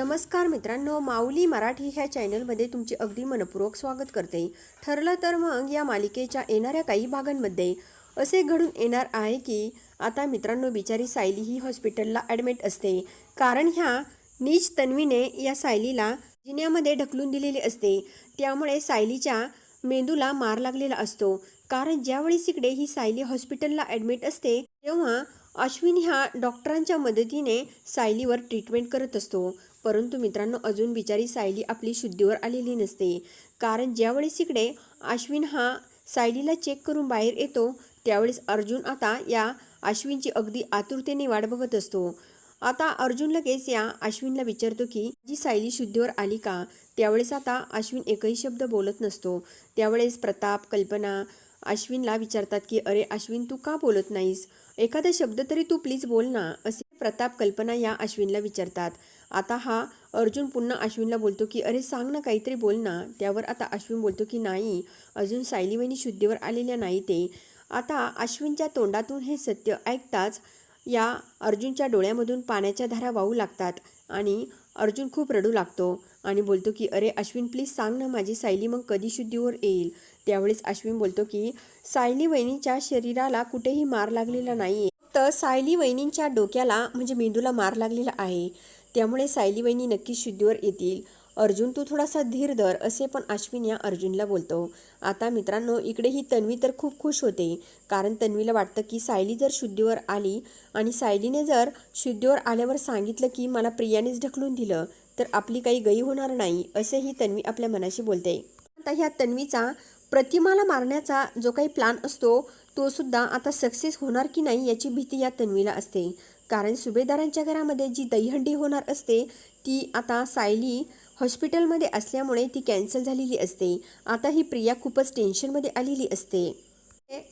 नमस्कार मित्रांनो माऊली मराठी ह्या चॅनलमध्ये तुमचे अगदी मनपूर्वक स्वागत करते. ठरलं तर मग या मालिकेच्या येणाऱ्या काही भागांमध्ये असे घडून येणार आहे की आता मित्रांनो बिचारी सायली ही हॉस्पिटलला ॲडमिट असते. कारण ह्या नीच तन्वीने या सायलीला जिन्यामध्ये ढकलून दिलेली असते. त्यामुळे सायलीच्या मेंदूला मार लागलेला असतो. कारण ज्यावेळेस इकडे ही सायली हॉस्पिटलला ॲडमिट असते तेव्हा अश्विन ह्या डॉक्टरांच्या मदतीने सायलीवर ट्रीटमेंट करत असतो. परंतु मित्रांनो अजून बिचारी सायली आपली शुद्धीवर आलेली नसते. कारण ज्यावेळेस इकडे अश्विन हा सायलीला चेक करून बाहेर येतो त्यावेळेस अर्जुन आता या अश्विनची अगदी आतुरतेने वाट बघत असतो. आता अर्जुन लगेच या अश्विनला विचारतो की जी सायली शुद्धीवर आली का? त्यावेळेस आता अश्विन एकही शब्द बोलत नसतो. त्यावेळेस प्रताप कल्पना अश्विनला विचारतात की अरे अश्विन तू का बोलत नाहीस? एखादा शब्द तरी तू प्लीज बोल ना असे प्रताप कल्पना या अश्विनला विचारतात. आता हा अर्जुन पुन्हा अश्विनला बोलतो की अरे सांग ना काहीतरी बोल ना. त्यावर आता अश्विन बोलतो की नाही अजून सायली वहिनी शुद्धीवर आलेल्या नाही ते. आता अश्विनच्या तोंडातून हे सत्य ऐकताच या अर्जुनच्या डोळ्यामधून पाण्याच्या धारा वाहू लागतात आणि अर्जुन खूप रडू लागतो आणि बोलतो की अरे अश्विन प्लीज सांग ना माझी सायली मग कधी शुद्धीवर येईल. त्यावेळेस अश्विन बोलतो की सायली वहिनीच्या शरीराला कुठेही मार लागलेला नाही तर सायली वहिनींच्या डोक्याला म्हणजे मेंदूला मार लागलेला आहे. त्यामुळे सायली वहिनी नक्कीच शुद्धीवर येतील. अर्जुन तू थोडासा धीर धर असे पण अश्विन या अर्जुनला बोलतो. आता मित्रांनो इकडे ही तन्वी तर खूप खुश होते. कारण तन्वीला वाटतं की सायली जर शुद्धीवर आली आणि सायलीने जर शुद्धीवर आल्यावर सांगितलं की मला प्रियानेच ढकलून दिलं तर आपली काही गई होणार नाही असेही तन्वी आपल्या मनाशी बोलते. आता ह्या तन्वीचा प्रतिमाला मारण्याचा जो काही प्लान असतो तो सुद्धा आता सक्सेस होणार की नाही याची भीती या तन्वीला असते. कारण सुभेदारांच्या घरामध्ये जी दहीहंडी होणार असते ती आता सायली हॉस्पिटलमध्ये असल्यामुळे ती कॅन्सल झालेली असते. आता ही प्रिया खूपच टेन्शनमध्ये आलेली असते.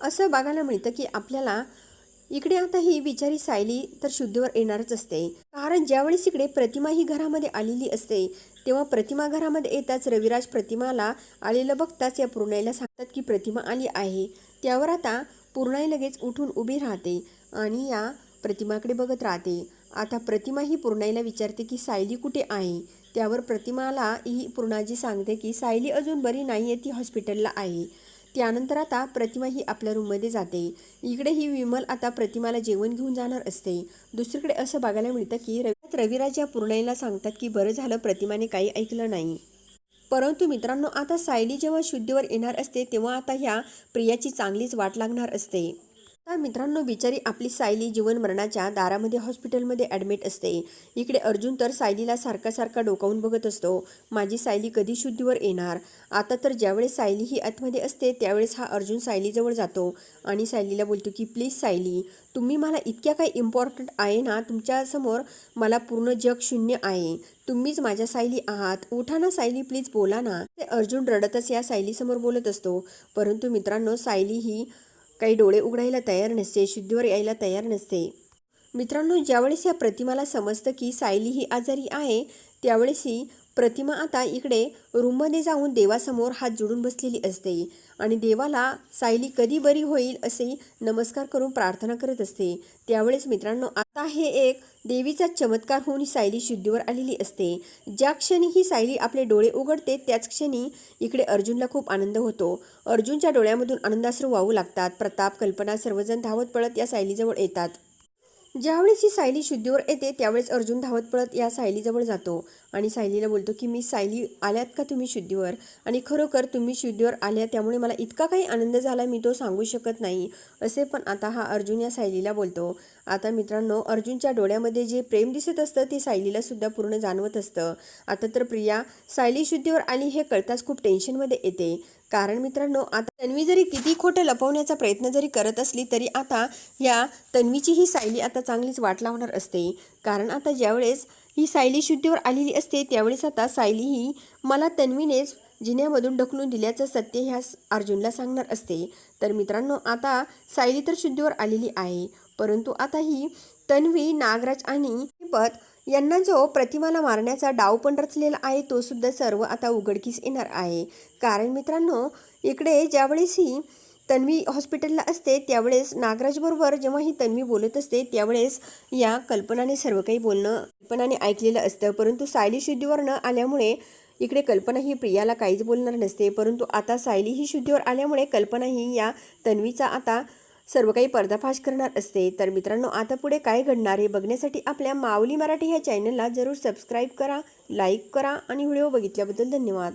असं बघायला मिळतं की आपल्याला इकडे आता ही बिचारी सायली तर शुद्धीवर येणारच असते. कारण ज्यावेळेस इकडे प्रतिमा ही घरामध्ये आलेली असते तेव्हा प्रतिमा घरामध्ये येताच रविराज प्रतिमाला आलेलं बघताच या पूर्णाईला सांगतात की प्रतिमा आली आहे. त्यावर आता पूर्णाई लगेच उठून उभी राहते आणि या प्रतिमाकडे बघत राहते. आता प्रतिमा ही पूर्णाईला विचारते की सायली कुठे आहे? त्यावर प्रतिमाला ही पूर्णाजी सांगते की सायली अजून बरी नाही आहे ती हॉस्पिटलला आहे. त्यानंतर आता प्रतिमा ही आपल्या रूममध्ये जाते. इकडे ही विमल आता प्रतिमाला जेवण घेऊन जाणार असते. दुसरीकडे असं बघायला मिळतं की रवि रविराज या पूर्णाईला सांगतात की बरं झालं प्रतिमाने काही ऐकलं नाही. परंतु मित्रांनो आता सायली जेव्हा शुद्धीवर येणार असते तेव्हा आता ह्या प्रियाची चांगलीच वाट लागणार असते. तर मित्रांनो बिचारी आपली सायली जीवन मरणाच्या दारामध्ये हॉस्पिटलमध्ये ॲडमिट असते. इकडे अर्जुन तर सायलीला सारखा सारखा डोकावून बघत असतो. माझी सायली कधी शुद्धीवर येणार? आता तर ज्यावेळेस सायली ही आतमध्ये असते त्यावेळेस हा अर्जुन सायलीजवळ जातो आणि सायलीला बोलतो की प्लीज सायली तुम्ही मला इतक्या काही इम्पॉर्टंट आहे ना तुमच्यासमोर मला पूर्ण जग शून्य आहे. तुम्हीच माझ्या सायली आहात. उठा ना सायली प्लीज बोला ना. ते अर्जुन रडतच या सायलीसमोर बोलत असतो. परंतु मित्रांनो सायली ही काही डोळे उघडायला तयार नसते शुद्धीवर यायला तयार नसते. मित्रांनो ज्यावेळेस या प्रतिमाला समजतं की सायली ही आजारी आहे त्यावेळेस ही प्रतिमा आता इकडे रूममध्ये जाऊन देवासमोर हात जोडून बसलेली असते आणि देवाला सायली कधी बरी होईल असे नमस्कार करून प्रार्थना करत असते. त्यावेळेस मित्रांनो आता हे एक देवीचा चमत्कार होऊन ही सायली शुद्धीवर आलेली असते. ज्या क्षणी ही सायली आपले डोळे उघडते त्याच क्षणी इकडे अर्जुनला खूप आनंद होतो. अर्जुनच्या डोळ्यामधून आनंदाश्रू वाहू लागतात. प्रताप कल्पना सर्वजण धावत पळत या सायलीजवळ येतात. ज्यावेळेस ही सायली शुद्धीवर येते त्यावेळेस अर्जुन धावत पळत या सायलीजवळ जातो. आणि सायलीला बोलतो की मी सायली आल्यात का तुम्ही शुद्धीवर? आणि खरोखर तुम्ही शुद्धीवर आल्या त्यामुळे मला इतका काही आनंद झाला मी तो सांगू शकत नाही. असे पण आता हा अर्जुन या सायलीला बोलतो. आता मित्रांनो अर्जुनच्या डोळ्यामध्ये जे प्रेम दिसत असतं ते सायलीला सुद्धा पूर्ण जाणवत असतं. आता तर प्रिया सायली शुद्धीवर आली हे कळताच खूप टेन्शनमध्ये येते. कारण मित्रांनो आता तन्वी जरी किती खोटं लपवण्याचा प्रयत्न जरी करत असली तरी आता या तन्वीची ही सायली आता चांगलीच वाट लावणार असते. कारण आता ज्यावेळेस ही सायली शुद्धीवर आलेली असते त्यावेळेस आता सायली ही मला तन्वीनेच जिन्यामधून ढकलून दिल्याचं सत्य ह्या अर्जुनला सांगणार असते. तर मित्रांनो आता सायली तर शुद्धीवर आलेली आहे परंतु आता ही तन्वी नागराज आणि पत यांना जो प्रतिमाला मारण्याचा डाव पण रचलेला आहे तो सुद्धा सर्व आता उघडकीस येणार आहे. कारण मित्रांनो इकडे ज्यावेळेस ही तन्वी हॉस्पिटलला असते त्यावेळेस नागराजबरोबर जेव्हा ही तन्वी बोलत असते त्यावेळेस या कल्पनाने सर्व काही बोलणं कल्पनाने ऐकलेलं असतं. परंतु सायली शुद्धीवर न आल्यामुळे इकडे कल्पना ही प्रियाला काहीच बोलणार नसते. परंतु आता सायली ही शुद्धीवर आल्यामुळे कल्पना ही या तन्वीचा आता सर्व काही पर्दाफाश करणार असते. तर मित्रांनो आता पुढे काय घडणार हे बघण्यासाठी आपल्या माऊली मराठी ह्या चॅनलला जरूर सबस्क्राईब करा लाईक करा आणि व्हिडिओ बघितल्याबद्दल धन्यवाद.